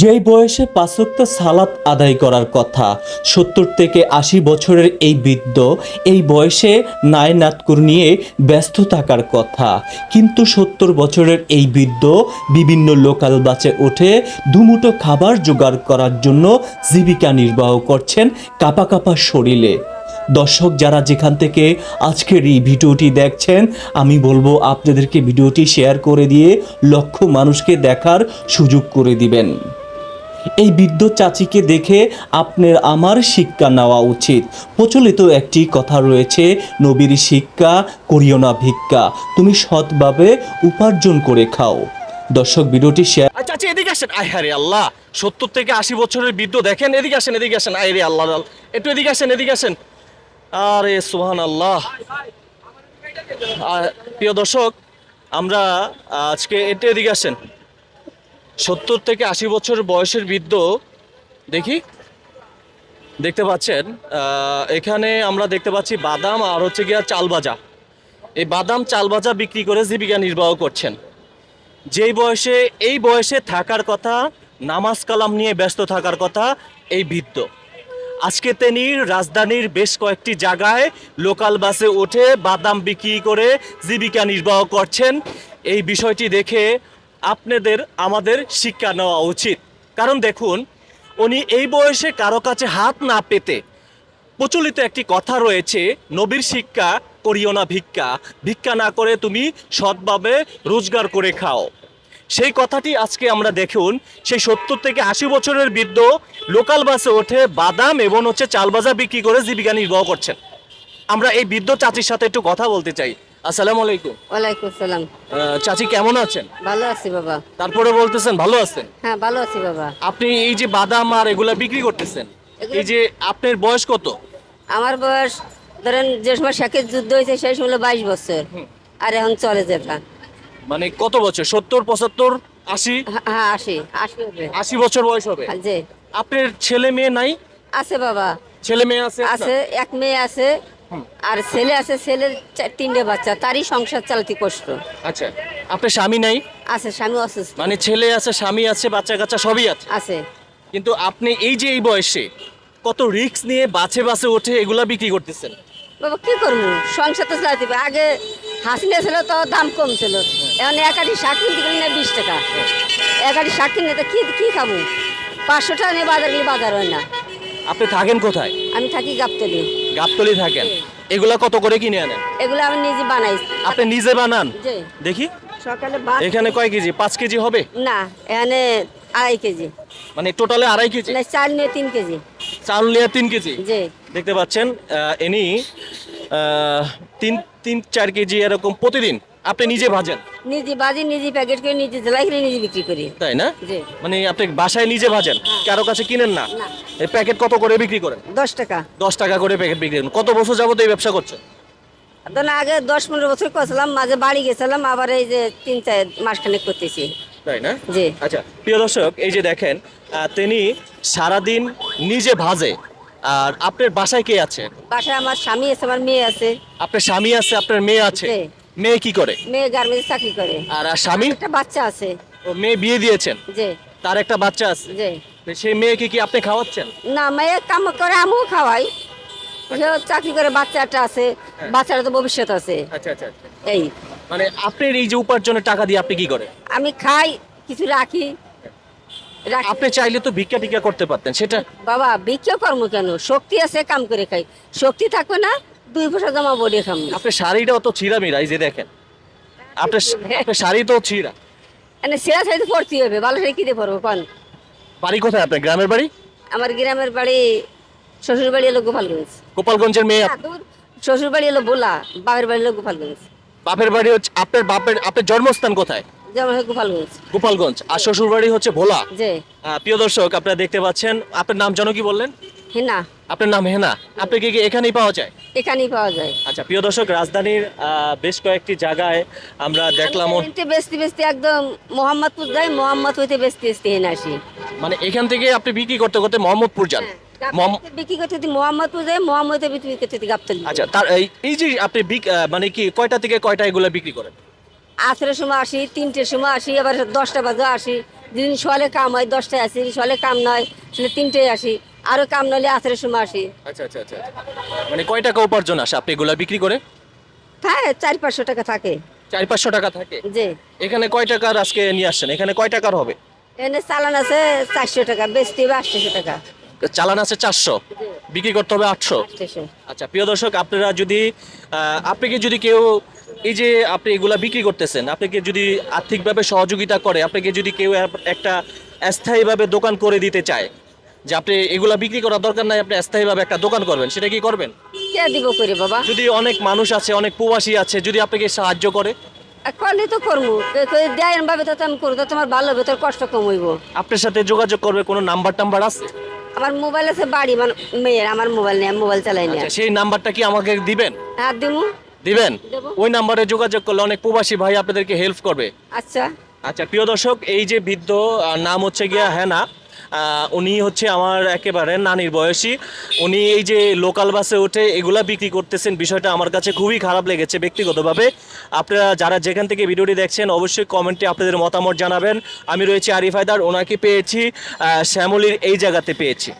যেই বয়সে পাঁচক্ত সালাত আদায় করার কথা, সত্তর থেকে আশি বছরের এই বৃদ্ধ এই বয়সে নায়নাতকুর নিয়ে ব্যস্ত থাকার কথা। কিন্তু সত্তর বছরের এই বৃদ্ধ বিভিন্ন লোকাল বাসে উঠে দুমুটো খাবার জোগাড় করার জন্য জীবিকা নির্বাহ করছেন কাপা কাপা শরীরে। দর্শক যারা যেখান থেকে আজকের এই ভিডিওটি দেখছেন, আমি বলব আপনাদেরকে ভিডিওটি শেয়ার করে দিয়ে লক্ষ মানুষকে দেখার সুযোগ করে দিবেন। এই বৃদ্ধ চাচিকে দেখে আপনার আমার শিক্ষা নেওয়া উচিত। প্রচলিত একটি কথা রয়েছে, নবীর শিক্ষা করিও না ভিক্ষা, তুমি সৎভাবে উপার্জন করে খাও। দর্শক, ভিডিওটি শেয়ার আচ্ছা এদিকে আসেন। আয় হারে আল্লাহ, সত্তর থেকে আশি বছরের বৃদ্ধ দেখেন, এদিকে আসেন এদিকে আসেন। আয় রে আল্লাহ। একটু এদিকে আসেন এদিকে আসেন। আরে সুহান আল্লাহ প্রিয় দর্শক, আমরা আজকে একটু এদিকে আসেন। সত্তর থেকে আশি বছর বয়সের বৃদ্ধ, দেখি, দেখতে পাচ্ছেন এখানে আমরা দেখতে পাচ্ছি বাদাম আর হচ্ছে গিয়া চাল ভাজা। এই বাদাম চাল ভাজা বিক্রি করে জীবিকা নির্বাহ করছেন। যেই বয়সে, এই বয়সে থাকার কথা, নামাজ কালাম নিয়ে ব্যস্ত থাকার কথা এই বৃদ্ধ। আজকে তিনি রাজধানীর বেশ কয়েকটি জায়গায় লোকাল বাসে উঠে বাদাম বিক্রি করে জীবিকা নির্বাহ করছেন। এই বিষয়টি দেখে আপনাদের, আমাদের শিক্ষা নেওয়া উচিত। কারণ দেখুন, উনি এই বয়সে কারও কাছে হাত না পেতে প্রচলিত একটি কথা রয়েছে, নবীর শিক্ষা করিও না ভিক্ষা। ভিক্ষা না করে তুমি সৎভাবে রোজগার করে খাও। সেই কথাটি আজকে আমরা দেখুন, সেই সত্তর থেকে আশি বছরের বৃদ্ধ লোকাল বাসে ওঠে, বাদাম এবং হচ্ছে চাল ভাজা বিক্রি করে জীবিকা নির্বাহ করছেন। আমরা এই বৃদ্ধ চাচির সাথে একটু কথা বলতে চাই। আসসালামু আলাইকুম। ওয়ালাইকুম সালাম আহ, চাচি কেমন আছেন? ভালো আছি বাবা। তারপরে বলতেছেন ভালো আছেন? হ্যাঁ ভালো আছি বাবা। আপনি এই যে বাদাম আর এগুলা বিক্রি করতেছেন এই যে আপনার বয়স কত? আমার বয়স ধরেন যে সময় শেখের যুদ্ধ হয়েছে সেই সময় বাইশ বছর। আর এখন চলে যেটা মানে কত বছর? সত্তর পঁচাত্তর আশি? হ্যাঁ, হ্যাঁ আসি আসি হবে। আশি বছর বয়স হবে। হ্যাঁ, যে আপনার ছেলে মেয়ে নাই? আছে বাবা। ছেলে মেয়ে আছে আছে এক মেয়ে আছে। আর ছেলে আছে ছেলের চা- তিনটে বাচ্চা তারই সংসার চালাতে কষ্ট। আচ্ছা আপনার স্বামী নাই? আছে স্বামী অসুস্থ। মানে ছেলে আছে স্বামী আছে বাচ্চা কাচ্চা সবই আছে? আছে। কিন্তু আপনি এই যে এই বয়সে কত রিস্ক নিয়ে বাছে বাছে ওঠে এগুলা বিক্রি করতেছেন? বাবা কি করব? সংসার তো চালাতে হবে। আগে হাসিনা ছিল তো দাম কম ছিল। এখন এক আটি শাক কিনতে গেলে না বিশ টাকা। এক আটি শাক কিনলে তো কি কি খাব? পাঁচশো টাকা নিয়ে বাজার গিয়ে বাজার হয় না। আপনি থাকেন কোথায়? আমি থাকি গাবতলি। গাবতলি থাকেন। এগুলা কত করে কিনে আনেন? এগুলো আমি নিজে বানাই আপনি নিজে বানান? দেখি। সকালে এখানে কয় কেজি? পাঁচ কেজি হবে? না এখানে আড়াই কেজি। মানে টোটালে আড়াই কেজি? না চার নিয়ে তিন কেজি। চাল নিয়ে তিন কেজি। দেখতে পাচ্ছেন আহ, তিন তিন চার কেজি এরকম প্রতিদিন আপনি নিজে ভাজেন। নিজে বাজি নিজে প্যাকেট করে নিজে জেলাই করে নিজে বিক্রি করি। তাই না? মানে আপনি বাসায় নিজে ভাজেন কারও কাছে কিনেন না। এই প্যাকেট কত করে বিক্রি করেন? দশ টাকা। দশ টাকা করে প্যাকেট বিক্রি করেন। কত বছর যাবত এই ব্যবসা করছেন? আগে দশ পনেরো বছর করছিলাম মাঝে বাড়ি গেছিলাম আবার এই যে তিন চার মাসখানেক করতেছি। তাই না? জি। আচ্ছা প্রিয় দর্শক এই যে দেখেন তিনি সারাদিন নিজে ভাজে। আর আপনার বাসায় কে আছে? বাসায় আমার স্বামী আছে আমার মেয়ে আছে। আপনার স্বামী আছে আপনার মেয়ে আছে। মেয়ে কি করে? মেয়ে গার্মেন্টে চাকরি করে। আর আর স্বামী? একটা বাচ্চা আছে। ও মেয়ে বিয়ে দিয়েছেন? যে তার একটা বাচ্চা আছে। যে সেই মেয়েকে কি আপনি খাওয়াচ্ছেন? না মেয়ে কাম করে আমিও খাওয়াই। সেও চাকরি করে বাচ্চাটা আছে। বাচ্চাটা তো ভবিষ্যৎ আছে। আচ্ছা আচ্ছা আচ্ছা। এই। মানে আপনার এই যে উপার্জনের টাকা দিয়ে আপনি কি করেন? আমি খাই কিছু রাখি। আপনি চাইলে তো ভিক্ষা টিকা করতে পারতেন সেটা বাবা বিক্রিও কর্ম কেন? শক্তি আছে কাম করে খাই। শক্তি থাকবে না দুই পয়সা জমা বড়ি খাম। আপনার শাড়িটাও তো ছিঁড়া মিরা এই যে দেখেন। আপনার আপনার শাড়ি তো ছিঁড়া। এনে সেরা সাইতে পড়তে হবে ভালো সাইতে কিনে পড়ব কন বাড়ি কোথায় আপনার গ্রামের বাড়ি? আমার গ্রামের বাড়ি শ্বশুর বাড়ি এলো গোপালগঞ্জ। গোপালগঞ্জের মেয়ে দূর। শ্বশুর বাড়ি এলো বোলা বাপের বাড়ি এলো গোপালগঞ্জ। বাপের বাড়ি হচ্ছে আপনার বাপের আপনার জন্মস্থান কোথায়? গোপালগঞ্জ। গোপালগঞ্জ। আর শ্বশুর বাড়ি হচ্ছে ভোলা? প্রিয় দর্শক আপনারা দেখতে পাচ্ছেন আপনার নাম যেন কি বললেন? হেনা। আপনার নাম হেনা। আপনাকে কি এখানেই পাওয়া যায়? এখানেই পাওয়া যায়। আচ্ছা প্রিয় দর্শক রাজধানীর বেশ কয়েকটি জায়গায় আমরা দেখলাম আমি বেচতে বেচতে একদম মোহাম্মদপুর যাই মোহাম্মদ হইতে বেচতে বেচতে হেনা আসি। মানে এখান থেকে আপনি বিক্রি করতে করতে মোহাম্মদপুর যান? গাবতলীতে বিক্রি করতে যদি মোহাম্মদপুর যাই মোহাম্মদে বিক্রি করতে যদি গাবতলি। আচ্ছা তার এই এই যে আপনি মানে কি কয়টা থেকে কয়টা এগুলো বিক্রি করেন? আশ্রের সময় আসি তিনটের সময় আসি আবার দশটা বাজে আসি। যেদিন সকালে কাম হয় দশটায় আসি সকালে কাম নয় তাহলে তিনটায় আসি। আরও কাম নইলে আসারের সময় আসি। আচ্ছা আচ্ছা আচ্ছা মানে কয় টাকা উপার্জন আসে আপনি এগুলা বিক্রি করে? হ্যাঁ চার পাঁচশো টাকা থাকে। চার পাঁচশো টাকা থাকে? যে এখানে কয় টাকার আজকে নিয়ে আসছেন? এখানে কয় টাকার হবে? এনে চালান আছে চারশো টাকা বেচতে হবে আটশোশো টাকা। চালান আছে চারশো বিক্রি করতে হবে আটশো। আচ্ছা প্রিয় দর্শক আপনারা যদি আহ, আপনাকে যদি কেউ এই যে আপনি এগুলা বিক্রি করতেছেন আপনাকে যদি আর্থিকভাবে সহযোগিতা করে আপনাকে যদি কেউ একটা স্থায়ীভাবে দোকান করে দিতে চায় যে আপনি এগুলা বিক্রি করার দরকার নাই আপনি স্থায়ীভাবে একটা দোকান করবেন সেটা কি করবেন? কে দিব করে বাবা? যদি অনেক মানুষ আছে অনেক প্রবাসী আছে যদি আপনাকে সাহায্য করে? করলে তো করব। দেয় ভাবে তো আমি করব তো তোমার ভালো হবে তোর কষ্ট কম হইব। আপনার সাথে যোগাযোগ করবে কোনো নাম্বার টাম্বার আছে? আমার মোবাইল আছে বাড়ি মানে মেয়ের আমার মোবাইল নেই মোবাইল চালাই না। আচ্ছা, সেই নাম্বারটা কি আমাকে দিবেন? হ্যাঁ দিমু দিবেন? ওই নাম্বারে যোগাযোগ করলে অনেক প্রবাসী ভাই আপনাদেরকে হেল্প করবে। আচ্ছা। আচ্ছা প্রিয় দর্শক এই যে বৃদ্ধ নাম হচ্ছে গিয়া আহ, উনি হচ্ছে আমার একেবারে নানির বয়সী। উনি এই যে লোকাল বাসে ওঠে এগুলা বিক্রি করতেছেন, বিষয়টা আমার কাছে খুবই খারাপ লেগেছে ব্যক্তিগতভাবে। আপনারা যারা যেখান থেকে ভিডিওটি দেখছেন, অবশ্যই কমেন্টে আপনাদের মতামত জানাবেন। আমি রয়েছি আরিফ হায়দার, ওনাকে পেয়েছি শ্যামলির শ্যামলীর এই জায়গাতে পেয়েছি।